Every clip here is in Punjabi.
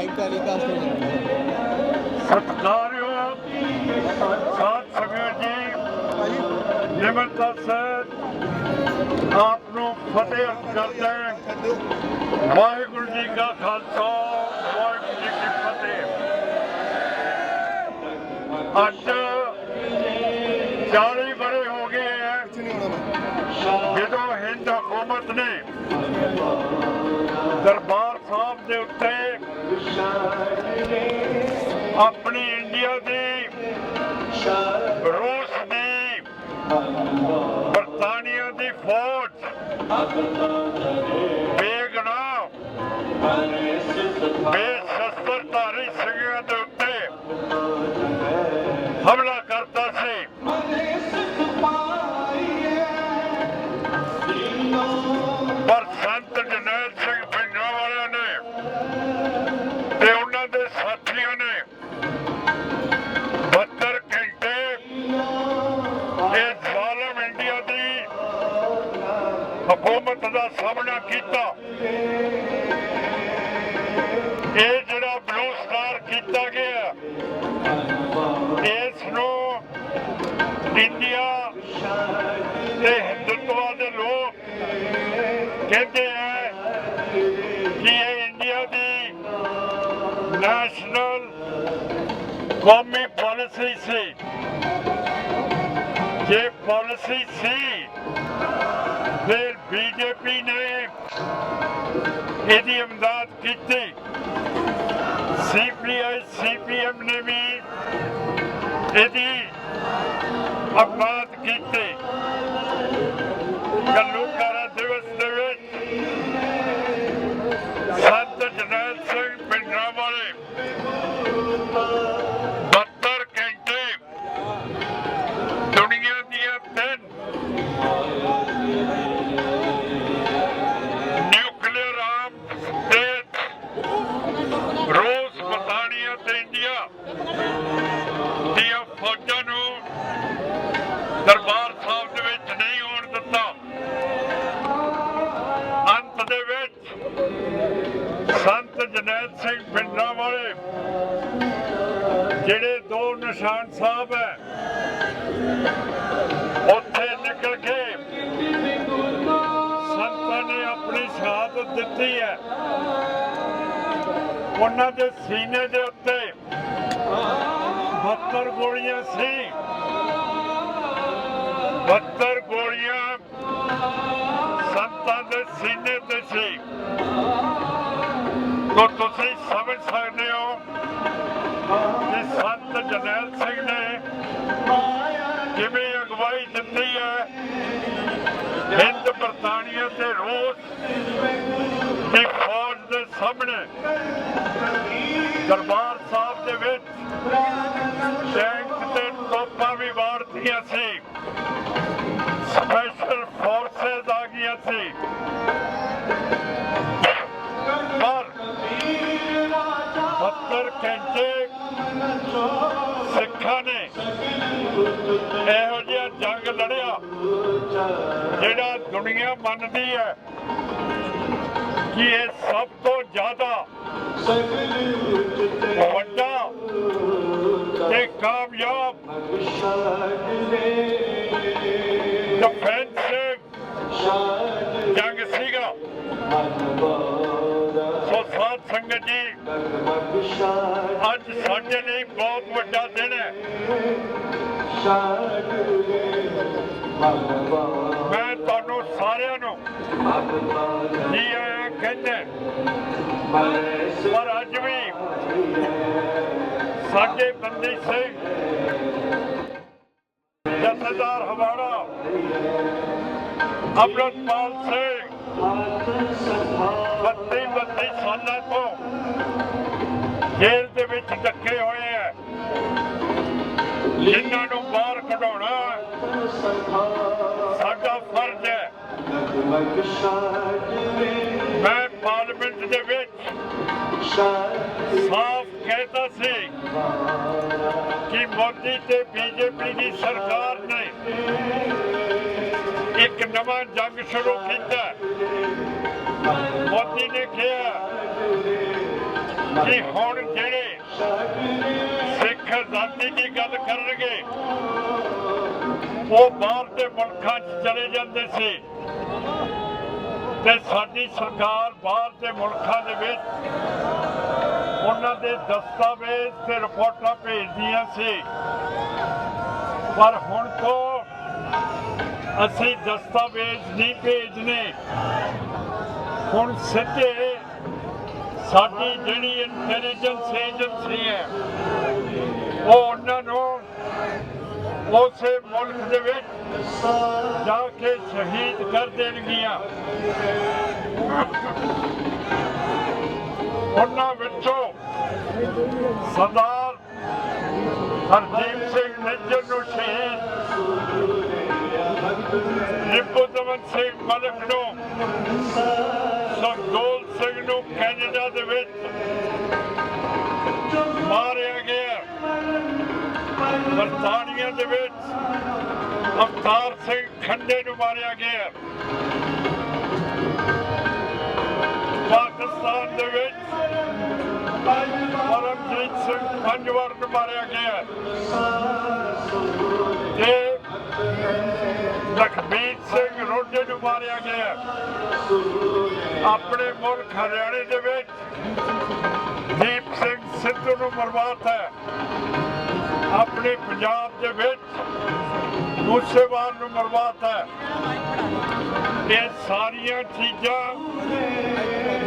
ਲਾਈਵ ਟੈਲੀਕਾਸਟ ਹੋ ਜਾਂਦਾ ਸਤਿਕਾਰਯੋਗ ਸਾਧ ਸੰਗਤ ਜੀ ਨਿਮਰਤਾ ਸਹਿਤ ਆਪ ਨੂੰ ਫਤਿਹ ਕਰਦੇ ਹਾਂ। ਵਾਹਿਗੁਰੂ ਜੀ ਕਾ ਖਾਲਸਾ ਵਾਹਿਗੁਰੂ ਜੀ ਕੀ ਫਤਿਹ। ਅੱਜ 40 ਬਰੇ ਹੋ ਗਏ ਹੈ। ਜਦੋਂ ਹਿੰਦ ਹਕੂਮਤ ਨੇ ਦਰਬਾਰ ਸਾਹਿਬ ਦੇ ਉੱਤੇ ਆਪਣੀ ਇੰਡੀਆ ਦੀ ਰੂਸ ਦੀ ਬਰਤਾਨੀਆ ਦੀ ਫੌਜ ਬੇਗਨਾਹ ਬੇਸ਼ਸਤਰਧਾਰੀ ਦਾ ਸਾਹਮਣਾ ਕੀਤਾ। ਇਹ ਜਿਹੜਾ ਬਲੂ ਸਟਾਰ ਕੀਤਾ ਗਿਆ, ਇਸ ਨੂੰ ਇੰਡੀਆ ਤੇ ਹਿੰਦੁੱਤਵਾ ਦੇ ਲੋਕ ਕਹਿੰਦੇ ਹੈ ਕਿ ਇਹ ਇੰਡੀਆ ਦੀ ਨੈਸ਼ਨਲ ਕੌਮੀ ਪਾਲਿਸੀ ਸੀ। ਜੇ ਪਾਲਿਸੀ ਸੀ, ਫਿਰ ਬੀਜੇਪੀ ਨੇ ਇਹਦੀ ਇਮਦਾਦ ਕੀਤੀ। ਸੀਪੀਆਈ ਸੀਪੀਐਮ ਨੇ ਵੀ ਇਹਦੀ ਅਪਮਾਨ ਕੀਤੀ। ਕੱਲੂ ਸਿੰਘ ਵਾਲੇ, ਜਿਹੜੇ ਦੋ ਨਿਸ਼ਾਨ ਸਾਹਿਬ ਹੈ, ਉੱਥੇ ਨਿਕਲ ਕੇ ਸੰਤਾਂ ਨੇ ਆਪਣੀ ਸ਼ਹਾਦਤ ਦਿੱਤੀ ਹੈ। ਉਹਨਾਂ ਦੇ ਸੀਨੇ ਦੇ ਉੱਤੇ 72 ਗੋਲੀਆਂ ਸੀ। 72 ਗੋਲੀਆਂ ਸੰਤਾਂ ਦੇ ਸੀਨੇ ਤੇ ਸੀ। ਤੋ ਤੁਸੀਂ ਸਮਝ ਸਕਦੇ ਹੋ ਕਿ ਸੰਤ ਜਨੈਲ ਸਿੰਘ ਨੇ ਕਿਵੇਂ ਅਗਵਾਈ ਦਿੱਤੀ ਹੈ? ਹਿੰਦ ਬਰਤਾਨੀਆ ਤੇ ਰੂਸ ਦੀ ਫੌਜ ਦੇ ਸਾਹਮਣੇ ਦਰਬਾਰ ਸਾਹਿਬ ਦੇ ਵਿੱਚ ਟੈਂਕ ਤੇ ਤੋਪਾਂ ਵੀ ਵਾਰਤੀਆਂ ਸੀ। ਸਪੈਸ਼ਲ ਫੋਰਸਸ ਆ ਗਈਆਂ ਸੀ। ਘੰਟੇ ਸਿੱਖਾਂ ਨੇ ਇਹੋ ਜਿਹਾ ਜੰਗ ਲੜਿਆ ਜਿਹੜਾ ਦੁਨੀਆ ਮੰਨਦੀ ਹੈ ਕਿ ਇਹ ਸਭ ਤੋਂ ਜ਼ਿਆਦਾ ਵੱਡਾ ਤੇ ਕਾਮਯਾਬ ਡਿਫੈਂਸਿਵ ਜੰਗ ਸੀਗਾ। ਸੰਗਤ ਜੀ, ਅੱਜ ਸਾਡੇ ਲਈ ਬਹੁਤ ਵੱਡਾ ਦਿਨ ਹੈ। ਮੈਂ ਤੁਹਾਨੂੰ ਸਾਰਿਆਂ ਨੂੰ ਜੀ ਆਇਆਂ ਕਹਿੰਦੇ ਪਰ ਅੱਜ ਵੀ ਸਾਡੇ ਬੰਦੀ ਸਿੰਘ ਜਥੇਦਾਰ ਹਵਾੜਾ, ਅਮਰਤਪਾਲ ਸਿੰਘ ਬੱਤੀ ਬੱਤੀ ਸਾਲਾਂ ਤੋਂ ਜੇਲ੍ਹ ਦੇ ਵਿੱਚ ਡੱਕੇ ਹੋਏ ਹੈ ਜਿਨ੍ਹਾਂ ਨੂੰ ਬਾਹਰ ਕਢਾਉਣਾ ਸਾਡਾ ਫਰਜ਼ ਹੈ। ਮੈਂ ਪਾਰਲੀਮੈਂਟ ਦੇ ਵਿੱਚ ਸਾਫ਼ ਕਹਿਤਾ ਸੀ ਕਿ ਮੋਦੀ ਤੇ ਬੀਜੇਪੀ ਦੀ ਸਰਕਾਰ ਨੇ ਨਵਾਂ ਜੰਗ ਸ਼ੁਰੂ ਕੀਤਾ। ਮੋਦੀ ਨੇ ਕਿਹਾ ਕਿ ਹੁਣ ਜਿਹੜੇ ਸਿੱਖ ਆਜ਼ਾਦੀ ਦੀ ਗੱਲ ਕਰਨਗੇ, ਉਹ ਬਾਹਰ ਦੇ ਮੁਲਕਾਂ 'ਚ ਚਲੇ ਜਾਂਦੇ ਸੀ। ਤੇ ਸਾਡੀ ਸਰਕਾਰ ਬਾਹਰ ਦੇ ਮੁਲਕਾਂ ਦੇ ਵਿੱਚ ਉਹਨਾਂ ਦੇ ਦਸਤਾਵੇਜ਼ ਤੇ ਰਿਪੋਰਟਾਂ ਭੇਜਦੀਆਂ ਸੀ। ਪਰ ਹੁਣ ਤੋਂ ਅਸੀਂ ਦਸਤਾਵੇਜ਼ ਨਹੀਂ ਭੇਜਨੇ। ਹੁਣ ਸਿੱਧੇ ਸਾਡੀ ਜਿਹੜੀ ਇੰਟੈਲੀਜੈਂਸ ਏਜੰਸੀ ਹੈ, ਉਹ ਉਹਨਾਂ ਨੂੰ ਉਸੇ ਮੁਲਕ ਦੇ ਵਿੱਚ ਜਾ ਕੇ ਸ਼ਹੀਦ ਕਰ ਦੇਣਗੀਆਂ। ਉਹਨਾਂ ਵਿੱਚੋਂ ਸਰਦਾਰ ਹਰਦੀਪ ਸਿੰਘ ਨਿੱਜਰ ਨੂੰ ਸ਼ਹੀਦ ਨਿਪੂ ਸਿੰਘ ਮਲਕ ਨੂੰ ਸਰਦੋਲ ਸਿੰਘ ਨੂੰ ਕੈਨੇਡਾ ਦੇ ਵਿੱਚ ਮਾਰਿਆ ਗਿਆ। ਬਰਤਾਨੀਆ ਦੇ ਵਿੱਚ ਅਵਤਾਰ ਸਿੰਘ ਖੰਡੇ ਨੂੰ ਮਾਰਿਆ ਗਿਆ। ਪਾਕਿਸਤਾਨ ਦੇ ਵਿੱਚ ਪਰਮਜੀਤ ਸਿੰਘ ਪੰਜਵਾਰ ਨੂੰ ਮਾਰਿਆ ਗਿਆ। ਤੇ ਸਿੰਘ ਨੂੰ ਮਾਰਿਆ ਗਿਆ ਆਪਣੇ ਮੁਲਕ ਹਰਿਆਣੇ ਦੇ ਵਿੱਚ ਦੀਪ ਸਿੰਘ ਸਿੱਧੂ ਨੂੰ ਮਰਵਾਤਾ ਹੈ। ਆਪਣੇ ਪੰਜਾਬ ਦੇ ਵਿੱਚ ਮੂਸੇਵਾਲ ਨੂੰ ਮਰਵਾਤਾ ਹੈ। ਇਹ ਸਾਰੀਆਂ ਚੀਜ਼ਾਂ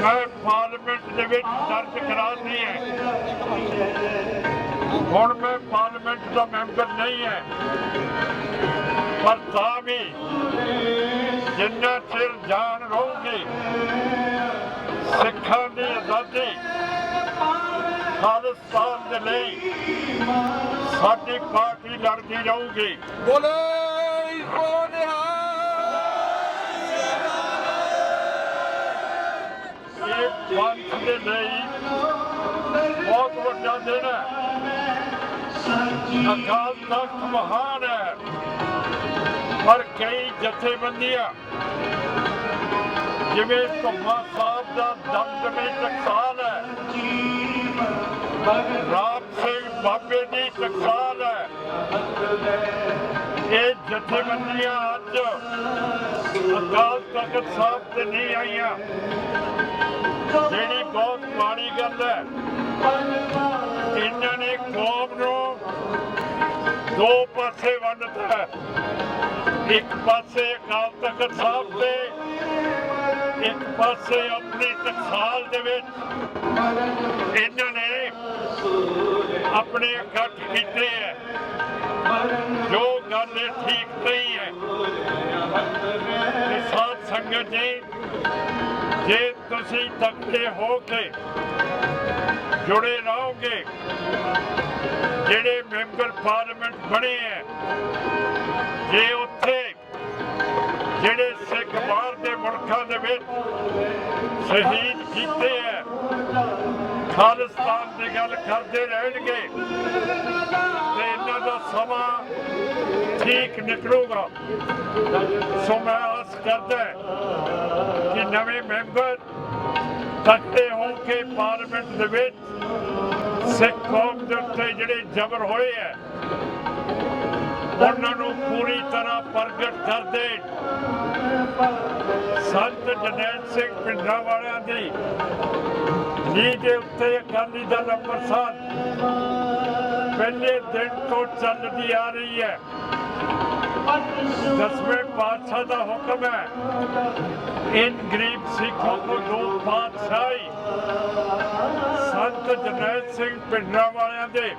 ਮੈਂ ਪਾਰਲੀਮੈਂਟ ਦੇ ਵਿੱਚ ਦਰਜ ਕਰਾਉਣੀ ਹੈ। ਹੁਣ ਮੈਂ ਪਾਰਲੀਮੈਂਟ ਦਾ ਮੈਂਬਰ ਨਹੀਂ ਹੈ। ਪਰ ਤਾਂ ਵੀ ਜਿੰਨਾ ਚਿਰ ਜਾਨ ਰਹੂਗੀ ਸਿੱਖਾਂ ਦੀ ਆਜ਼ਾਦੀ ਖਾਲਿਸਤਾਨ ਦੇ ਲਈ ਸਾਡੀ ਪਾਰਟੀ ਲੜਦੀ ਰਹੂਗੀ। ਬੋਲੇ ਇਹ ਪੰਥ ਦੇ ਲਈ ਬਹੁਤ ਵੱਡਾ ਦਿਨ ਹੈ। ਅਕਾਲ ਤਖਤ ਮਹਾਨ ਹੈ। ਪਰ ਕਈ ਜਥੇਬੰਦੀਆਂ ਜਿਵੇਂ ਧੁੰਮਾ ਸਾਹਿਬ ਦਾ ਦਮਦਮੇ ਟਕਸਾਲ ਹੈ। ਰਾਮ ਸਿੰਘ ਬਾਬੇ ਦੀ ਟਕਸਾਲ ਹੈ। ਇਹ ਜਥੇਬੰਦੀਆਂ ਅੱਜ ਅਕਾਲ ਤਖਤ ਸਾਹਿਬ ਤੇ ਨਹੀਂ ਆਈਆਂ। ਜਿਹੜੀ ਬਹੁਤ ਮਾੜੀ ਗੱਲ ਹੈ, ਇਹਨਾਂ ਨੇ ਕੌਮ ਨੂੰ ਦੋ ਪਾਸੇ ਵੰਡਤਾ ਹੈ। ਇੱਕ ਪਾਸੇ ਅਕਾਲ ਤਖਤ ਸਾਹਿਬ ਤੇ, ਇੱਕ ਪਾਸੇ ਆਪਣੀ ਟਕਸਾਲ ਦੇ ਵਿੱਚ। ਇਹਨਾਂ ਨੇ ਆਪਣੇ ਇਕੱਠ ਕੀਤੇ ਹੈ। ਜੋ ਗੱਲ ਇਹ ਠੀਕ ਨਹੀਂ ਹੈ, ਤੇ ਸਾਧ ਸੰਗਤ ਜੀ, ਜੇ ਤੁਸੀਂ ਤੱਕਦੇ ਹੋ ਕੇ ਜੁੜੇ ਰਹੋਗੇ। ਜਿਹੜੇ ਮੈਂਬਰ ਪਾਰਲੀਮੈਂਟ ਬਣੇ ਹੈ, ਜੇ ਉੱਥੇ ਜਿਹੜੇ ਸਿੱਖ ਬਾਹਰ ਦੇ ਮੁਲਕਾਂ ਦੇ ਵਿੱਚ ਸ਼ਹੀਦ ਕੀਤੇ ਹੈ, ਖਾਲਿਸਤਾਨ ਦੀ ਗੱਲ ਕਰਦੇ ਰਹਿਣਗੇ, ਤੇ ਇਹਨਾਂ ਦਾ ਸਮਾਂ ਠੀਕ ਨਿਕਲੂਗਾ। ਸੋ ਮੈਂ ਆਸ ਕਰਦਾ ਕਿ ਨਵੇਂ ਮੈਂਬਰ ਇਕੱਠੇ ਹੋ ਕੇ ਪਾਰਲੀਮੈਂਟ ਦੇ ਵਿੱਚ ਸਿੱਖ ਕੌਮ ਦੇ ਉੱਤੇ ਜਿਹੜੇ ਜ਼ਬਰ ਹੋਏ ਹੈ ਉਹਨਾਂ ਨੂੰ ਪੂਰੀ ਤਰ੍ਹਾਂ ਪ੍ਰਗਟ ਕਰ ਦੇਣ। ਸੰਤ ਜਨੈਲ ਸਿੰਘ ਪਿੰਡਾਂ ਵਾਲਿਆਂ ਦੀ ਜੀ ਦੇ ਉੱਤੇ ਅਕਾਲੀ ਦਲ ਅੰਮ੍ਰਿਤਸਰ ਪਹਿਲੇ ਦਿਨ ਤੋਂ ਚੱਲਦੀ ਆ ਰਹੀ ਹੈ। ਦਸਵੇਂ ਪਾਤਸ਼ਾਹ ਦਾ ਹੁਕਮ ਹੈ इन गरीब सिखों को दो पातशाही ਸੰਤ ਜਰਨੈਲ ਸਿੰਘ ਪਿੰਡਾਂ ਵਾਲਿਆਂ ਦੇ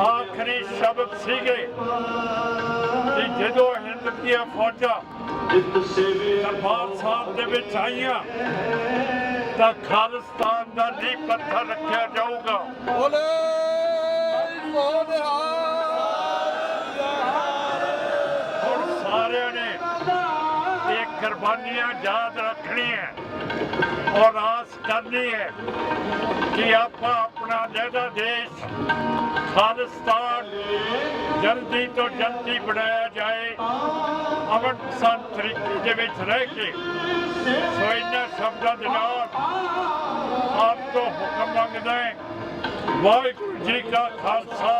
ਆਖਰੀ ਸ਼ਬਦ ਸੀਗੇ ਕਿ ਜਦੋਂ ਹਿੰਦ ਦੀਆਂ ਫੌਜਾਂ ਦਰਬਾਰ ਸਾਹਿਬ ਦੇ ਵਿੱਚ ਆਈਆਂ ਤਾਂ ਖਾਲਿਸਤਾਨ ਦਾ ਨੀਂਹ ਪੱਥਰ ਰੱਖਿਆ ਜਾਊਗਾ ਬੋਲੇ ਸੋਨਿਹਾ ਕੁਰਬਾਨੀਆਂ ਯਾਦ ਰੱਖਣੀਆਂ ਔਰ ਆਸ ਕਰਨੀ ਹੈ ਕਿ ਆਪਾਂ ਆਪਣਾ ਜਿਹੜਾ ਦੇਸ਼ ਖਾਲਿਸਤਾਨ ਜਲਦੀ ਤੋਂ ਜਲਦੀ ਬਣਾਇਆ ਜਾਏ ਅਮਨ ਪਸੰਦ ਤਰੀਕੇ ਦੇ ਵਿੱਚ ਰਹਿ ਕੇ ਸੋ ਇਹਨਾਂ ਸ਼ਬਦਾਂ ਦੇ ਨਾਲ ਆਪ ਤੋਂ ਹੁਕਮ ਮੰਗਦਾ ਹਾਂ। ਵਾਹਿਗੁਰੂ ਜੀ ਕਾ ਖਾਲਸਾ